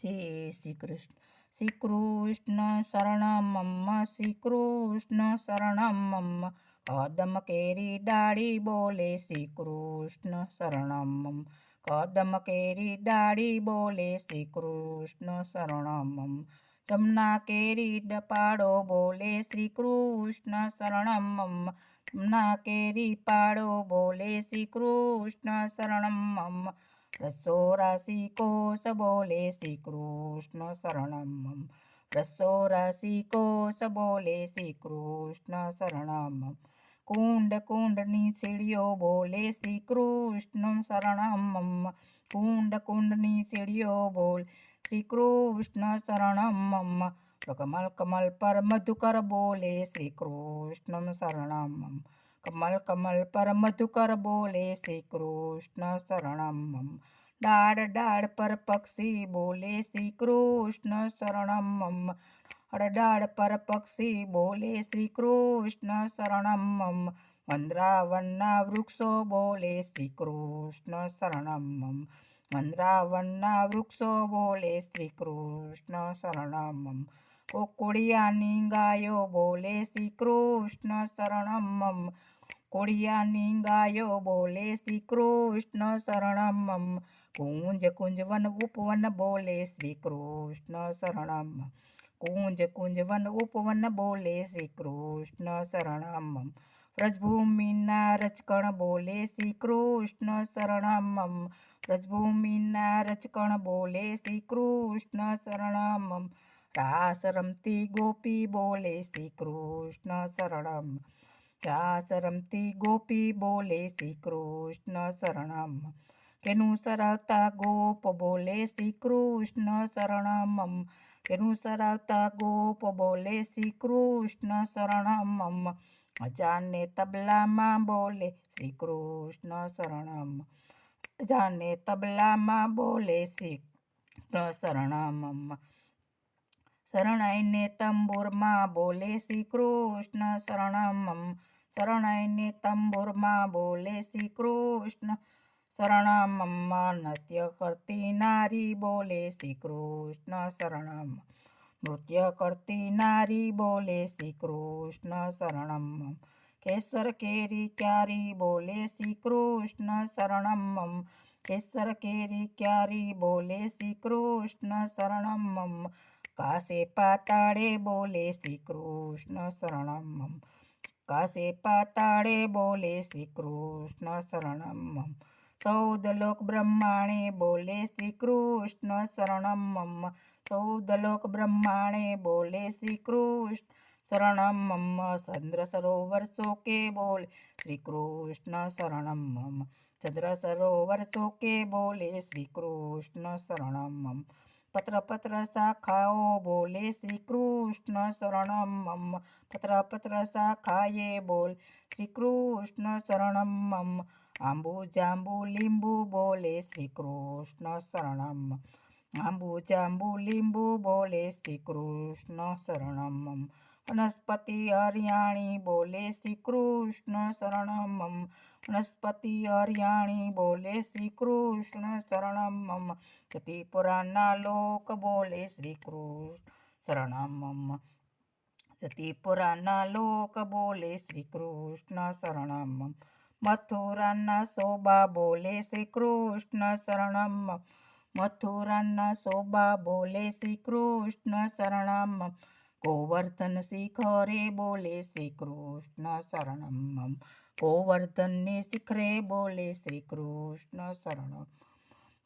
જય શ્રી કૃષ્ણ શ્રી કૃષ્ણ શરણમ મમ્મ શ્રી કૃષ્ણ શરણમ મમ્મ કદમ કેરી ડાળી બોલે શ્રી કૃષ્ણ શરણમ મમ કદમ કેરી ડાળી બોલે શ્રી કૃષ્ણ શરણમ મમ જમના કેરી ડપાડો બોલે શ્રી કૃષ્ણ શરણમ મમ જમના કેરી પાડો બોલે શ્રી કૃષ્ણ શરણમ મમ રસો રાશિ કોષ બોલે શ્રી કૃષ્ણ શરણમ રસો રાશિ કોષ બોલે શ્રી કૃષ્ણ શરણમ કુંડ કુંડની સીડીઓ બોલે શ્રી કૃષ્ણ શરણમ કુંડ કુંડની સીડીઓ બોલ શ્રી કૃષ્ણ શરણમ કમલ કમલ પર મધુકર બોલે શ્રી કૃષ્ણ શરણમ કમલ કમલ પર મધુકર બોલે શ્રી કૃષ્ણ શરણમ. ડાળ ડાળ પર પક્ષી બોલે શ્રી કૃષ્ણ શરણમ. ડાળ પર પક્ષી બોલે શ્રી કૃષ્ણ શરણમ. વંદ્રાવનના વૃક્ષો બોલે શ્રી કૃષ્ણ શરણમ. વંદ્રાવનના વૃક્ષો બોલે શ્રી કૃષ્ણ શરણમ. કોકુડિયાની ગાયો બોલે શ્રી કૃષ્ણ શરણમ કોળિયાની ગાયો બોલે શ્રી કૃષ્ણ શરણમ કુંજ કુંજવન ઉપવન બોલે શ્રી કૃષ્ણ શરણમ કુંજ કુંજવન ઉપવન બોલે શ્રી કૃષ્ણ શરણમ વ્રજભૂમિના રચકણ બોલે શ્રી કૃષ્ણ શરણમ વ્રજભૂમિના રચકણ બોલે શ્રી કૃષ્ણ શરણમ રાસ રમતી ગોપી બોલે શ્રી કૃષ્ણ શરણમ. રાસ રમતી ગોપી બોલે શ્રી કૃષ્ણ શરણમ. કેનું સરાવતા ગોપ બોલે શ્રી કૃષ્ણ શરણમ કેનું સરાવતા ગોપ બોલે શ્રી કૃષ્ણ શરણમ અજાને તબલામાં બોલે શ્રી કૃષ્ણ શરણમ. જાને તબલામાં બોલે શ્રી શરણમ શરણાઈને તંબુરમાં બોલે શ્રી કૃષ્ણ શરણમ શરણાઈને તંબુરમાં બોલે શ્રી કૃષ્ણ શરણમ નૃત્ય કરતી નારી બોલે શ્રી કૃષ્ણ શરણમ નૃત્ય કરતી નારી બોલે શ્રી કૃષ્ણ શરણમ કેસર કેરી ક્યારી બોલે શ્રી કૃષ્ણ શરણમ કેસર કેરી ક્યારી બોલે શ્રી કૃષ્ણ શરણમ કાશે પાતાળે બોલે શ્રી કૃષ્ણ શરણમ કાશે પાતાળે બોલે શ્રી કૃષ્ણ શરણમ ચૌદ લોક બ્રહ્માણે બોલે શ્રી કૃષ્ણ શરણમ ચૌદ લોક બ્રહ્માણે બોલે શ્રી કૃષ્ણ શરણમ ચંદ્ર સરોવર શોકે બોલે શ્રી કૃષ્ણ શરણમ ચંદ્ર સરોવર શોકે બોલે શ્રી કૃષ્ણ શરણમ પત્ર પત્ર શાખાઓ બોલે શ્રી કૃષ્ણ શરણમ પત્ર પત્ર શાખાએ બોલ શ્રી કૃષ્ણ શરણમ આંબુ જાંબુ લીંબુ બોલે શ્રી કૃષ્ણ શરણમ આંબુ જાંબુ લીંબુ બોલે શ્રી કૃષ્ણ શરણમ વનસ્પતિ હરિયાણી બોલે શ્રી કૃષ્ણ શરણમ વનસ્પતિ હરિયાણી બોલે શ્રી કૃષ્ણ શરણમ જતી પુરાણના લોક બોલે શ્રી કૃષ્ણ શરણમ જતી પુરાણના લોક બોલે શ્રી કૃષ્ણ શરણમ મથુરાના શોભા બોલે શ્રી કૃષ્ણ શરણમ મથુરાના શોભા બોલે શ્રી કૃષ્ણ શરણમ. ગોવર્ધન શિખરે બોલે શ્રી કૃષ્ણ શરણમ. ગોવર્ધનને શિખરે બોલે શ્રી કૃષ્ણ શરણમ.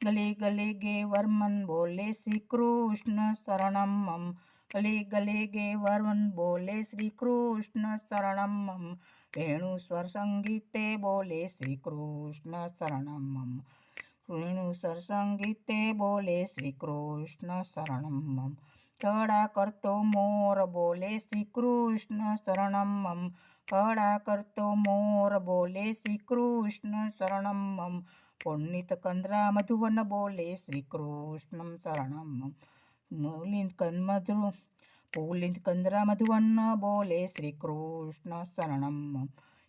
ગલે ગલે ગે વર્મન બોલે શ્રી કૃષ્ણ શરણમ. ગલે ગલે ગે વર્મન બોલે શ્રી કૃષ્ણ શરણમ. વેણુ સ્વર સંગીતે બોલે શ્રી કૃષ્ણ શરણમ. વેણુ સ્વર સંગીતે બોલે શ્રી કૃષ્ણ શરણમ કડા કરતો મોર બોલે શ્રી કૃષ્ણ શરણમ કડા કરતો મોર બોલે શ્રી કૃષ્ણ શરણમ પુણ્યત કંદરા મધુવન બોલે શ્રી કૃષ્ણ શરણમ મૂલિંદ કંદ મધુ પુલિંદ કંદરા મધુવન બોલે શ્રી કૃષ્ણ શરણમ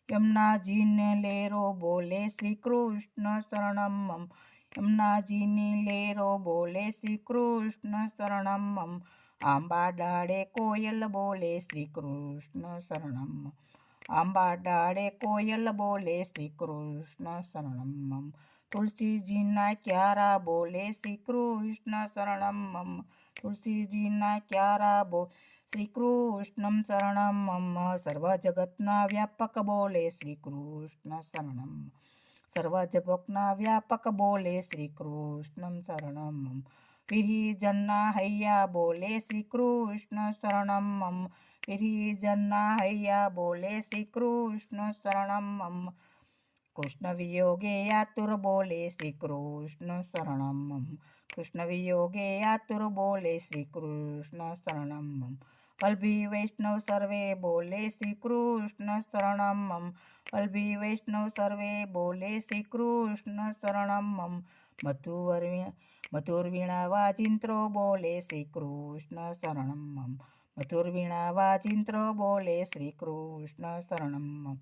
યમુનાજીને લેરો બોલે શ્રી કૃષ્ણ શરણમ યમુનાજીની લેરો બોલે શ્રી કૃષ્ણ શરણમ. આંબા ડાળે કોયલ બોલે શ્રી કૃષ્ણ શરણમ. આંબા ડાળે કોયલ બોલે શ્રી કૃષ્ણ શરણમ. તુલસીજીના ક્યારા બોલે શ્રી કૃષ્ણ શરણમ. તુલસીજીના ક્યારા બો, શ્રી કૃષ્ણમ શરણમ. સર્વ જગતના વ્યાપક બોલે શ્રી કૃષ્ણ શરણમ. સર્વ જગતના વ્યાપક બોલે શ્રી કૃષ્ણ શરણમ વિરીજન્ના હૈયા બોલે શ્રી કૃષ્ણ શરણમ મમ વિરિજનના હૈયા બોલે શ્રી કૃષ્ણ શરણમ મમ કૃષ્ણ વિયોગે યાતુર બોલે શ્રી કૃષ્ણ શરણમ મમ કૃષ્ણ વિયોગે યાતુર બોલે શ્રી કૃષ્ણ શરણમ વલ્ભી વૈષ્ણવ સર્વે બોલે શ્રી કૃષ્ણ શરણમ મમ વલ્ભી વૈષ્ણવ સર્વે બોલે શ્રી કૃષ્ણ શરણમ મમ મધુવર મધુર વીણા વાજિંત્રો બોલે શ્રી કૃષ્ણ શરણમ મમ વાજિંત્રો બોલે શ્રી કૃષ્ણ શરણમ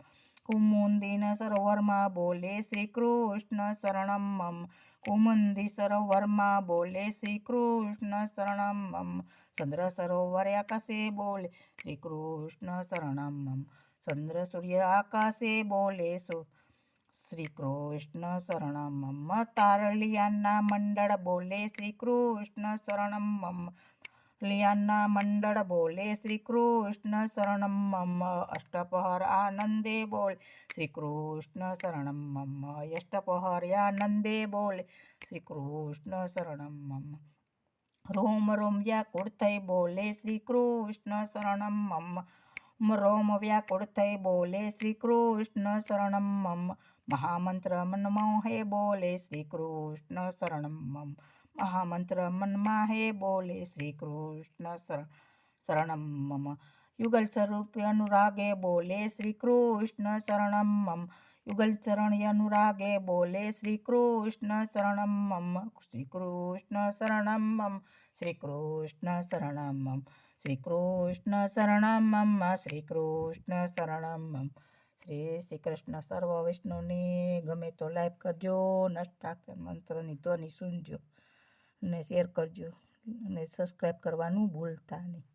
કુમુંદિન સરોવરમાં બોલે શ્રી કૃષ્ણ શરણમ મમ કુમુંદી સરોવરમાં બોલે શ્રી કૃષ્ણ શરણમ મમ ચંદ્ર સરોવર આકાશે બોલે શ્રી કૃષ્ણ શરણમ મમ ચંદ્ર સૂર્ય આકાશે બોલે શ્રી કૃષ્ણ શરણમ મમ તારલિયાના મંડળ બોલે શ્રી કૃષ્ણ શરણમ લિયાના મંડળ બોલે શ્રી કૃષ્ણ શરણમ મમ, અષ્ટપહર આનંદે બોલ. શ્રી કૃષ્ણ શરણમ મમ, અષ્ટપહર આનંદે બોલે. શ્રી કૃષ્ણ શરણમ મમ, રોમ રોમ વ્યાકુળ થઈ બોલે. શ્રી કૃષ્ણ શરણમ મમ, રોમ વ્યાકુળ થઈ બોલે. શ્રી કૃષ્ણ શરણમ મમ, મહામંત્ર મનમોહે બોલે. શ્રી કૃષ્ણ શરણમ મમ મહામંત્ર મનમાં હે બોલે શ્રી કૃષ્ણ શરણમ મમ યુગલ સ્વરૂપે અનુરાગે બોલે શ્રી કૃષ્ણ શરણમ મમ યુગલ ચરણ અનુરાગે બોલે શ્રી કૃષ્ણ શરણમ મમ શ્રી કૃષ્ણ શરણમ મમ શ્રી કૃષ્ણ શરણમ મમ શ્રી કૃષ્ણ શરણમ મમ શ્રી કૃષ્ણ શરણમ મમ શ્રી શ્રી કૃષ્ણ સર્વ વૈષ્ણવને ગમે તો લાઈક કરજો નષ્ટાક્ષર મંત્રની ધ્વનિ સુનજો અને શેર કરજો અને સબસ્ક્રાઈબ કરવાનું ભૂલતા નહીં.